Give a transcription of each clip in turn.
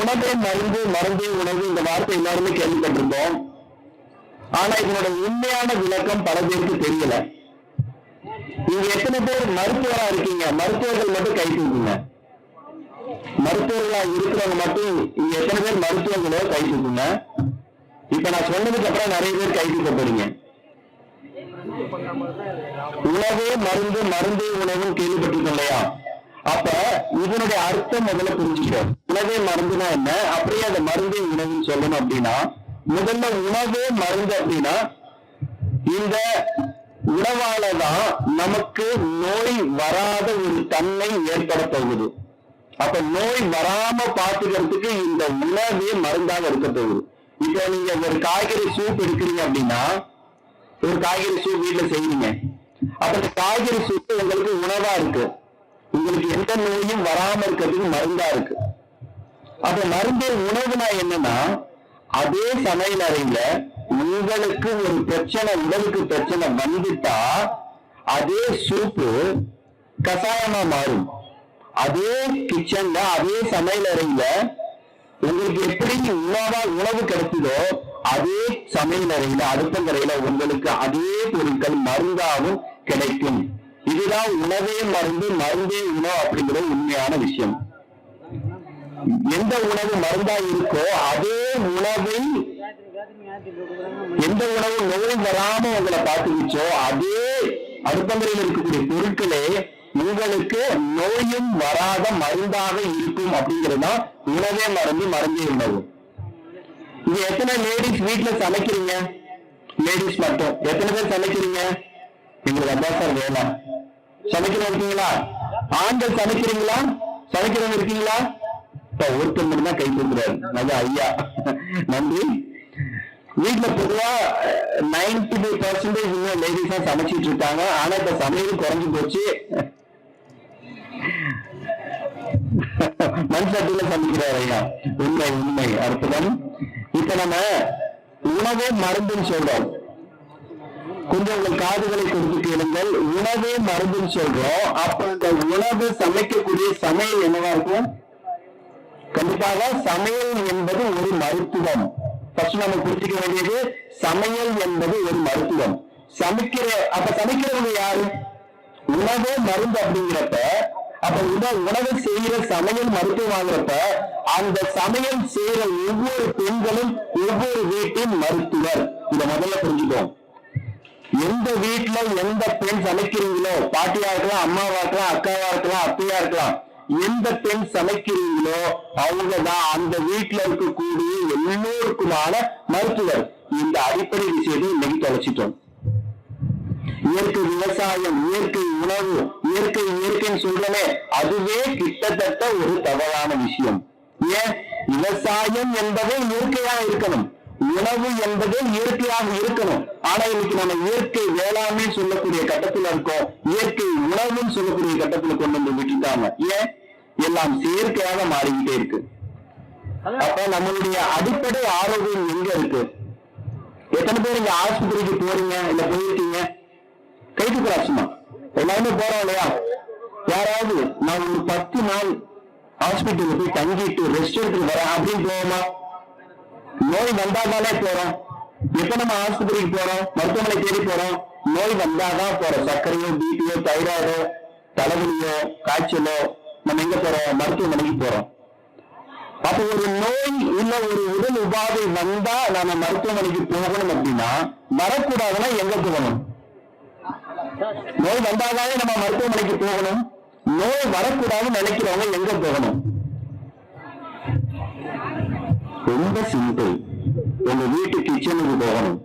உணவே மருந்து மருந்தே உணவு இந்த வார்த்தை எல்லாருமே கேள்விப்பட்டிருப்போம் ஆனா இதனோட உண்மையான விளக்கம் பல பேருக்கு தெரியல. நீங்க எத்தனை பேர் மருத்துவரா இருக்கீங்க? மருத்துவர்கள் மட்டும் கை தூக்குங்க. மருத்துவர்களா இருக்கிறவங்க மட்டும் இங்க எத்தனை பேர் மருத்துவங்களோ கை தூக்குங்க. இப்ப நான் சொன்னதுக்கு அப்புறம் நிறைய பேர் கை தூக்க போறீங்க உணவே மருந்து மருந்தே உணவுன்னு கேள்விப்பட்டிருக்கோம் இல்லையா? அப்ப இதனுடைய அர்த்தம் முதல்ல புரிஞ்சுக்கிறோம் உணவே மருந்துனா என்ன? அப்படியே அந்த மருந்தே உணவுன்னு சொல்லணும் அப்படின்னா முதல்ல உணவே மருந்து அப்படின்னா இந்த உணவாலதான் நமக்கு நோய் வராத ஒரு தன்மை ஏற்பட போகுது. அப்ப நோய் வராம பாத்துக்கிறதுக்கு இந்த உணவே மருந்தாக இருக்க போகுது. இப்ப நீங்க ஒரு காய்கறி சூப் எடுக்கிறீங்க அப்படின்னா ஒரு காய்கறி சூப் வீட்டுல செய்வீங்க. அப்ப இந்த காய்கறி சூப் உங்களுக்கு உணவா இருக்கு. உங்களுக்கு எந்த நோயும் வராம இருக்கிறதுக்கு மருந்தா இருக்கு. அப்ப மருந்து உணவுனா என்னன்னா அதே சமையல் அறையில உங்களுக்கு ஒரு பிரச்சனை உடலுக்கு பிரச்சனை வந்துட்டா அதே சூப்பு கசாயமா மாறும். அதே கிச்சன்ல அதே சமையல் அறையில உங்களுக்கு எப்படி உணவா உணவு கிடைக்குதோ அதே சமையல் அறையில அடுப்பங்கரையில உங்களுக்கு அதே பொருட்கள் மருந்தாகவும் கிடைக்கும். இதுதான் உணவே மருந்து மருந்தே உணவு அப்படிங்கிற உண்மையான விஷயம். எந்த உணவு மருந்தா இருக்கோ அதே உணவை எந்த உணவு நோய் வராம உங்களை பார்த்துக்கிச்சோ அதே அடுப்பங்கரையில் இருக்கக்கூடிய பொருட்களே உங்களுக்கு நோயும் வராத மருந்தாக இருக்கும் அப்படிங்கறதுதான் உணவே மருந்து மருந்தே உணவு. இங்க எத்தனை லேடிஸ் வீட்டுல சமைக்கிறீங்க? லேடிஸ் மட்டும். எத்தனை பேர் சமைக்கிறீங்க? எங்களுக்கு அதான் சார் வேணாம். சமைக்கிறவங்க இருக்கீங்களா? ஆண்கள் சமைக்கிறீங்களா? சமைக்கிறவங்க இருக்கீங்களா? இப்ப ஒருத்தர் மட்டும் தான் கை கொடுக்குறாரு. அது ஐயா. நன்றி. வீட்டுல பொதுவா நைன்டி ஃபைவ் பர்சன்டேஜ் இன்னும் தான் சமைச்சிட்டு இருக்காங்க. ஆனா இப்ப சமையல் குறைஞ்சு போச்சு. மண் சட்டியில சமைக்கிறார் ஐயா. உண்மை உண்மை. அற்புதம் இப்ப நம்ம உணவே மருந்துன்னு சொல்றோம். கொஞ்சம் உங்கள் காதுகளை கொடுத்து கேளுங்கள். உணவே மருந்துன்னு சொல்றோம். அப்ப இந்த உணவு சமைக்கக்கூடிய சமையல் என்னவா இருக்கும்? கண்டிப்பாக சமையல் என்பது ஒரு மருத்துவம். ஃபர்ஸ்ட் நம்ம புரிஞ்சுக்க வேண்டியது சமையல் என்பது ஒரு மருத்துவம். சமைக்கிற அப்ப சமைக்கிறவங்க யாரு? உணவு மருந்து அப்படிங்கிறப்ப அப்ப உணவு உணவு செய்யற சமையல் மருத்துவம் ஆகுறப்ப அந்த சமையல் செய்யற ஒவ்வொரு பெண்களும் ஒவ்வொரு வீட்டின் மருத்துவர். இதை முதல்ல புரிஞ்சுக்கோம் எந்த வீட்டுல எந்த பெண் சமைக்கிறீங்களோ பாட்டியா இருக்கலாம் அம்மாவா இருக்கலாம் அக்காவா இருக்கலாம் அப்பையா இருக்கலாம் எந்த பெண் சமைக்கிறீங்களோ அவங்கதான் அந்த வீட்டுல இருக்கக்கூடிய எல்லோருக்குமான மருத்துவர். இந்த அடிப்படை விஷயத்தை இன்னைக்கு தொலைச்சிட்டோம். இயற்கை விவசாயம் இயற்கை உணவு இயற்கை இயற்கைன்னு சொல்றமே அதுவே கிட்டத்தட்ட ஒரு தவறான விஷயம். ஏன்? விவசாயம் என்பதே இயற்கையா இருக்கணும். உணவு என்பது இயற்கையாக இருக்கணும். ஆனா இன்னைக்கு நம்ம இயற்கை வேளாண்மை சொல்லக்கூடிய கட்டத்துல இருக்கோம். இயற்கை உணவுன்னு சொல்லக்கூடிய கட்டத்துல கொண்டு வந்து விட்டுட்டாங்க. ஏன்? எல்லாம் செயற்கையாக மாறிக்கிட்டே இருக்கு. அப்ப நம்மளுடைய அடிப்படை ஆரோக்கியம் எங்க இருக்கு? எத்தனை பேர் இங்க ஆஸ்பத்திரிக்கு போறீங்க? இல்ல போயிருக்கீங்க? கைது கிராசமா எல்லாருமே போறோம் இல்லையா? யாராவது நான் ஒரு பத்து நாள் ஹாஸ்பிட்டலுக்கு போய் தங்கிட்டு ரெஸ்ட் எடுத்துட்டு வரேன். அப்படின்னு போவோமா? நோய் வந்தாதானே போறோம்? எப்ப நம்ம ஆஸ்பத்திரிக்கு போறோம் மருத்துவமனை தேடி போறோம் நோய் வந்தாதான் போறோம். சர்க்கரையோ பிபியோ தைராய்டோ தலைவலியோ காய்ச்சலோ நம்ம எங்க போறோம்? மருத்துவமனைக்கு போறோம். அப்ப ஒரு நோய் இல்ல ஒரு உடல் உபாதை வந்தா நாம மருத்துவமனைக்கு போகணும் அப்படின்னா வரக்கூடாதுன்னா எங்க போகணும்? நோய் வந்தாதானே நம்ம மருத்துவமனைக்கு போகணும். நோய் வரக்கூடாதுன்னு நினைக்கிறவங்க எங்க போகணும்? ரொம்ப சிம்பிள் உங்க வீட்டு கிச்சனுக்கு போகணும்.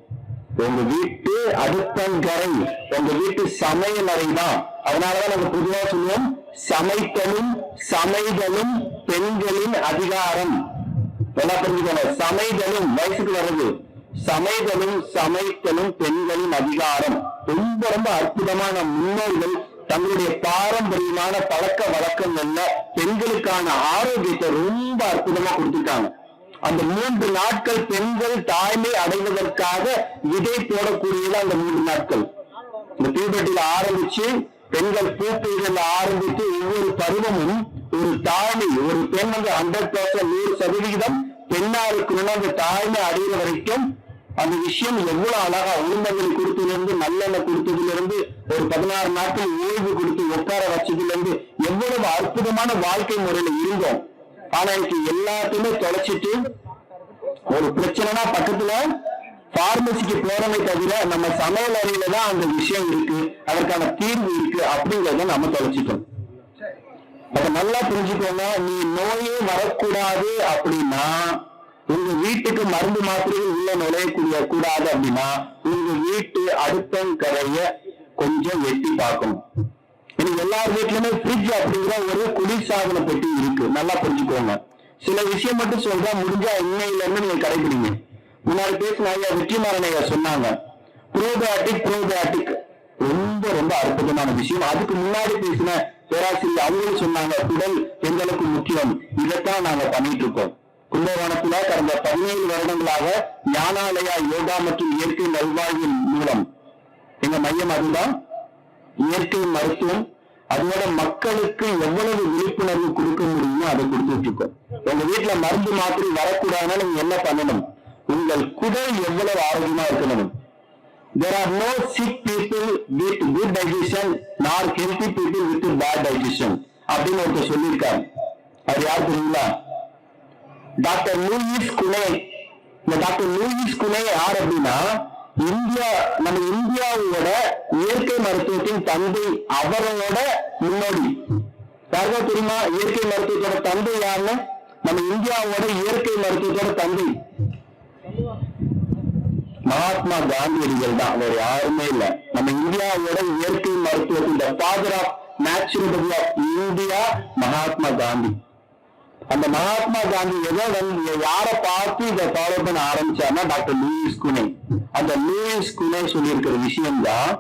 உங்க வீட்டு அடுப்பங்கரை உங்க வீட்டு சமையல் அறை தான் அதனாலதான் நம்ம பொதுவா சொல்லுவோம் சமைத்தலும் சமைதலும் பெண்களின் அதிகாரம். என்ன புரிஞ்சுக்கணும் சமைதலும் வயசுக்கு வருது சமைதலும் சமைத்தலும் பெண்களின் அதிகாரம். ரொம்ப ரொம்ப அற்புதமான முன்னோர்கள் தங்களுடைய பாரம்பரியமான பழக்க வழக்கங்கள்ல பெண்களுக்கான ஆரோக்கியத்தை ரொம்ப அற்புதமா கொடுத்துருக்காங்க. அந்த மூன்று நாட்கள் பெண்கள் தாய்மை அடைவதற்காக விதை போடக்கூடியது அந்த மூன்று நாட்கள். இந்த தீபட்டியில் ஆரம்பிச்சு பெண்கள் பூப்பைகள் ஆரம்பித்து ஒவ்வொரு பருவமும் ஒரு தாய்மை ஒரு பெண் வந்து ஹண்ட்ரட் பர்சன்ட் நூறு சதவிகிதம் பெண்ணா இருக்கணும்னா அந்த தாய்மை அடைகிற வரைக்கும் அந்த விஷயம் எவ்வளவு அழகா உளுந்தங்களை கொடுத்ததுல இருந்து நல்லெண்ணெய் கொடுத்ததுல இருந்து ஒரு பதினாறு நாட்கள் ஓய்வு கொடுத்து உட்கார வச்சதுல இருந்து எவ்வளவு அற்புதமான வாழ்க்கை முறையில இருந்தோம். ஆனா இன்னைக்கு எல்லாத்தையுமே தொலைச்சிட்டு ஒரு பிரச்சனைனா பக்கத்துல பார்மசிக்கு போறமே தவிர நம்ம சமையல் அறையில தான் அந்த விஷயம் இருக்கு அதற்கான தீர்வு இருக்கு அப்படிங்கறத நம்ம தொலைச்சிட்டோம். அத நல்லா புரிஞ்சுக்கோங்க நீ நோயே வரக்கூடாது அப்படின்னா உங்க வீட்டுக்கு மருந்து மாத்திரைகள் உள்ள நுழையக்கூடிய கூடாது அப்படின்னா உங்க வீட்டு அடுத்தங்கரைய கொஞ்சம் எட்டி பார்க்கணும். இன்னைக்கு எல்லார் வீட்லயுமே ஃப்ரிட்ஜ் அப்படிங்கிற ஒரு குளிர்சாதன பெட்டி இருக்கு. நல்லா புரிஞ்சுக்கோங்க. சில விஷயம் மட்டும் சொல்றா முடிஞ்சா உண்மையில இருந்து நீங்க கடைபிடிங்க முன்னாடி பேசின ஐயா வெற்றிமாறன் ஐயா சொன்னாங்க ப்ரோபயாட்டிக் ப்ரோபயாட்டிக் ரொம்ப ரொம்ப அற்புதமான விஷயம். அதுக்கு முன்னாடி பேசின பேராசிரியர் அவங்களும் சொன்னாங்க குடல் எந்த அளவுக்கு முக்கியம்? இதைத்தான் நாங்க பண்ணிட்டு இருக்கோம். கும்பகோணத்துல கடந்த பதினேழு வருடங்களாக ஞானாலயா யோகா மற்றும் இயற்கை நல்வாழ்வின் மூலம். எங்க மையம் அதுதான். இயற்கை மருத்துவம் அதோட மக்களுக்கு எவ்வளவு விழிப்புணர்வு கொடுக்க முடியுமோ அதை கொடுத்துட்டு இருக்கோம். உங்க வீட்டுல மருந்து மாத்திரை வரக்கூடாதுன்னா நீங்க என்ன பண்ணணும்? உங்கள் குடல் எவ்வளவு ஆரோக்கியமா இருக்கணும்? There are no sick people with good digestion nor healthy people with bad digestion அப்படின்னு ஒருத்தர் சொல்லியிருக்காரு. அது யார் தெரியுங்களா? Doctor Louis Kuhne. இந்த டாக்டர் லூயிஸ் குனே யார் அப்படின்னா இந்தியா நம்ம இந்தியாவோட இயற்கை மருத்துவத்தின் தந்தை அவரோட முன்னோடி. யாருக்கா தெரியுமா? இயற்கை மருத்துவத்தோட தந்தை யாருன்னு? நம்ம இந்தியாவோட இயற்கை மருத்துவத்தோட தந்தை. மகாத்மா காந்தியடிகள் தான். வேற யாருமே இல்ல. நம்ம இந்தியாவோட இயற்கை மருத்துவத்தின் father of natural of India Mahatma Gandhi. அந்த மகாத்மா காந்தி எதை யாரை பார்த்து இதை ஃபாலோ பண்ண ஆரம்பிச்சார்னா டாக்டர் லூயிஸ் குனே. அந்த லூயிஸ் குனே சொல்லியிருக்கிற விஷயம் தான்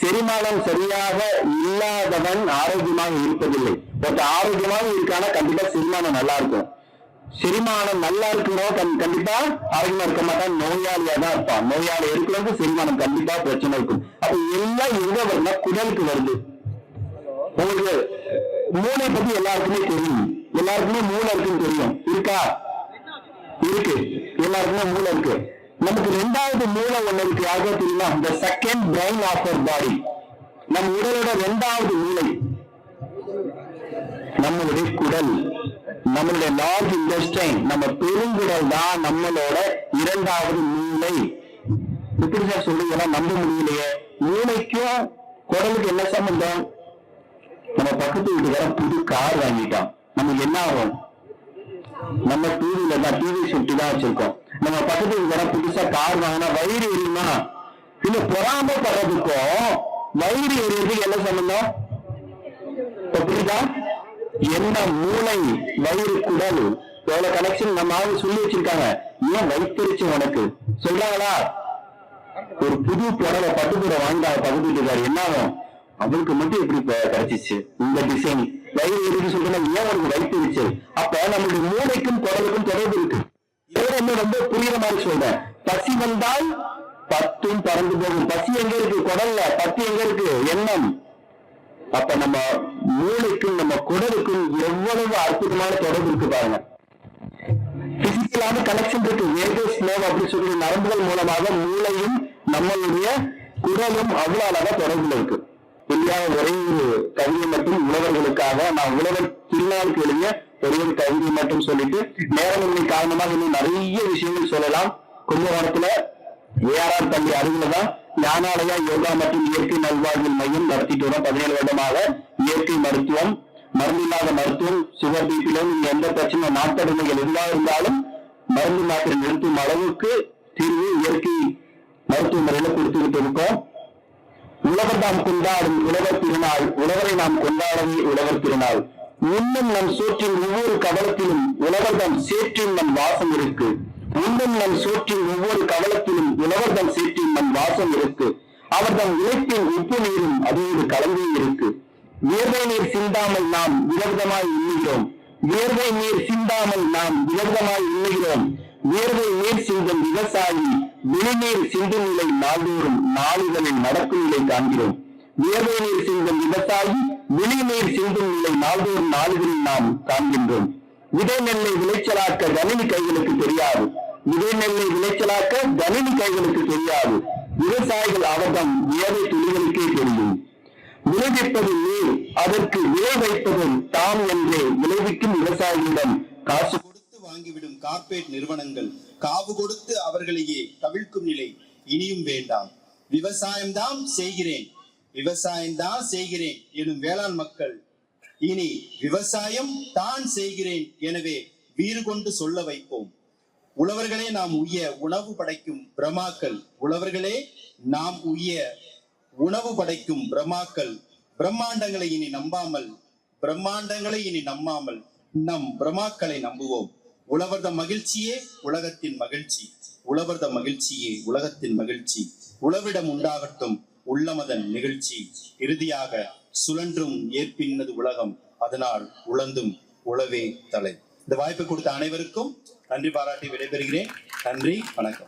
செரிமானம் சரியாக இல்லாதவன் ஆரோக்கியமாக இருப்பதில்லை. ஒருத்தர் ஆரோக்கியமாக இருக்கானா கண்டிப்பா செரிமானம் நல்லா இருக்கும். செரிமானம் நல்லா இருக்கணும் கண்டிப்பா ஆரோக்கியமா இருக்க மாட்டான் நோயாளியா தான் இருப்பான். நோயாளி இருக்கிறவங்க செரிமானம் கண்டிப்பா பிரச்சனை இருக்கும். அப்ப எல்லாம் எங்க வருதுன்னா குடலுக்கு வருது. உங்களுக்கு மூளை பத்தி எல்லாருக்குமே தெரியும். எல்லாருக்குமே மூளை இருக்குன்னு தெரியும். இருக்கா? இருக்கு. எல்லாருக்குமே மூளை இருக்கு. நமக்கு ரெண்டாவது மூளை ஒண்ணு இருக்கு. யாருக்கா தெரியுமா? இந்த second brain of our body நம் உடலோட ரெண்டாவது மூளை. நம்மளுடைய குடல். நம்மளுடைய லார்ஜ் இண்டஸ்டைன் நம்ம பெருங்குடல் தான் நம்மளோட இரண்டாவது மூளை. எப்படி சார் சொல்றீங்கன்னா நம்ப முடியலையே. மூளைக்கும் குடலுக்கு என்ன சம்பந்தம்? நம்ம பக்கத்து வீட்டுக்காரன் புது கார் வாங்கிட்டான். நமக்கு என்ன ஆகும்? நம்ம டூ தான் டிவி சுட்டி தான் வச்சிருக்கோம். நம்ம பக்கத்துக்கு வர புதுசா கார் வாங்கினா வயிறு எரியுமா? இல்ல பொறாமப்படுறதுக்கும் வயிறு எரியறதுக்கு என்ன சம்பந்தம் புரியுதா? என்ன மூளை வயிறு குடல் எவ்வளவு கனெக்ஷன் நம்ம ஆளு சொல்லி வச்சிருக்காங்க. ஏன் வைத்திருச்சு உனக்கு? சொல்றாங்களா? ஒரு புது புடவை பட்டு புடவை வாங்கிட்டா பக்கத்து வீட்டுக்காரு என்ன ஆகும்? அவளுக்கு மட்டும் எப்படி கிடைச்சிச்சு? இந்த டிசைன் வயிறு எரிக்கு சொல்றேன் ஏன் உனக்கு வைத்திருச்சு அப்ப நம்மளுடைய மூளைக்கும் குடலுக்கும் தொடர்பு இருக்கு. இதோட ரொம்ப புரியுற மாதிரி சொல்றேன். பசி வந்தால் பத்தும் பறந்து போகும். பசி எங்க இருக்கு? குடல்ல. பத்து எங்க இருக்கு? எண்ணம். அப்ப நம்ம மூளைக்கும் நம்ம குடலுக்கும் எவ்வளவு அற்புதமான தொடர்பு இருக்கு பாருங்க. பிசிக்கலான கனெக்ஷன் இருக்கு. வேகஸ் நோவ் அப்படின்னு சொல்லி நரம்புகள் மூலமாக மூளையும் நம்மளுடைய குடலும் அவ்வளவு அழகா தொடர்புல இருக்கு. தெரியாத ஒரே ஒரு கவிதை மட்டும் உழவர்களுக்காக நான் உழவர் திருநாளுக்கு எழுதிய ஒரே ஒரு கவிதை மட்டும் சொல்லிட்டு நேரமின்மை காரணமாக இன்னும் நிறைய விஷயங்கள் சொல்லலாம். கும்பகோணத்துல ஏஆர்ஆர் பள்ளி அருகில தான் ஞானாலயா யோகா மற்றும் இயற்கை நல்வாழ்வில் மையம் நடத்திட்டு வரோம். பதினேழு வருடமாக இயற்கை மருத்துவம் மருந்தில்லாத மருத்துவம் சுகர் பிபில இங்க எந்த பிரச்சனை நாட்டடைமைகள் இருந்தா இருந்தாலும் மருந்து மாத்திரை நிறுத்தும் அளவுக்கு தீர்வு இயற்கை மருத்துவ முறையில கொடுத்துக்கிட்டு இருக்கோம். உழவர் நாம் கொண்டாடும் உழவர் திருநாள் உழவரை நாம் கொண்டாடவே உழவர் திருநாள். இன்னும் நம் சோற்றின் ஒவ்வொரு கவலத்திலும் உழவர் தம் சேற்றின் நம் வாசம் இருக்கு. இன்னும் நம் சோற்றின் ஒவ்வொரு கவலத்திலும் உழவர் தம் சேற்றின் நம் வாசம் இருக்கு. அவர் தம் உழைப்பின் உப்பு நீரும் அதோடு கலந்தே இருக்கு. வியர்வை நீர் சிந்தாமல் நாம் விரதமாய் உண்ணுகிறோம். வியர்வை நீர் சிந்தாமல் நாம் விரதமாய் உண்ணுகிறோம். வியர்வை நீர் சிந்தும் விவசாயி விழிநீர் சிந்தும் நிலை நாள்தோறும் நாளிதழில் நடக்கும் நிலை காண்கிறோம். வியர்வை நீர் சிந்தும் விவசாயி விழிநீர் சிந்தும் நிலை நாள்தோறும் நாளிதழில் நாம் காண்கின்றோம். விதை நெல்லை விளைச்சலாக்க கணினி கைகளுக்கு தெரியாது. விதை நெல்லை விளைச்சலாக்க கணினி கைகளுக்கு தெரியாது. விவசாயிகள் அவர்தம் வியர்வை துளிகளுக்கே தெரியும். விளைவிப்பது நீர் அதற்கு விளை வைப்பதும் தாம் என்றே விளைவிக்கும் விவசாயிகளிடம் காசு வாங்கிவிடும் கார்ப்பரேட் நிறுவனங்கள் காவு கொடுத்து அவர்களையே கவிழ்க்கும் நிலை இனியும் வேண்டாம். விவசாயம்தான் செய்கிறேன். விவசாயம்தான் செய்கிறேன் எனும் வேளாண் மக்கள் இனி விவசாயம் தான் செய்கிறேன் எனவே வீறு கொண்டு சொல்ல வைப்போம். உழவர்களே நாம் உய்ய உணவு படைக்கும் பிரமாக்கள் உழவர்களே நாம் உய்ய உணவு படைக்கும் பிரமாக்கள் பிரம்மாண்டங்களை இனி நம்பாமல் பிரம்மாண்டங்களை இனி நம்பாமல் நம் பிரமாக்களை நம்புவோம். உழவர்த மகிழ்ச்சியே உலகத்தின் மகிழ்ச்சி. உழவர்த மகிழ்ச்சியே உலகத்தின் மகிழ்ச்சி. உழவிடம் உண்டாகட்டும் உள்ளமதன் நிகழ்ச்சி. இறுதியாக சுழன்றும் ஏற்பின்னது உலகம். அதனால் உழந்தும் உழவே தலை. இந்த வாய்ப்பு கொடுத்த அனைவருக்கும் நன்றி பாராட்டி விடைபெறுகிறேன். நன்றி வணக்கம்.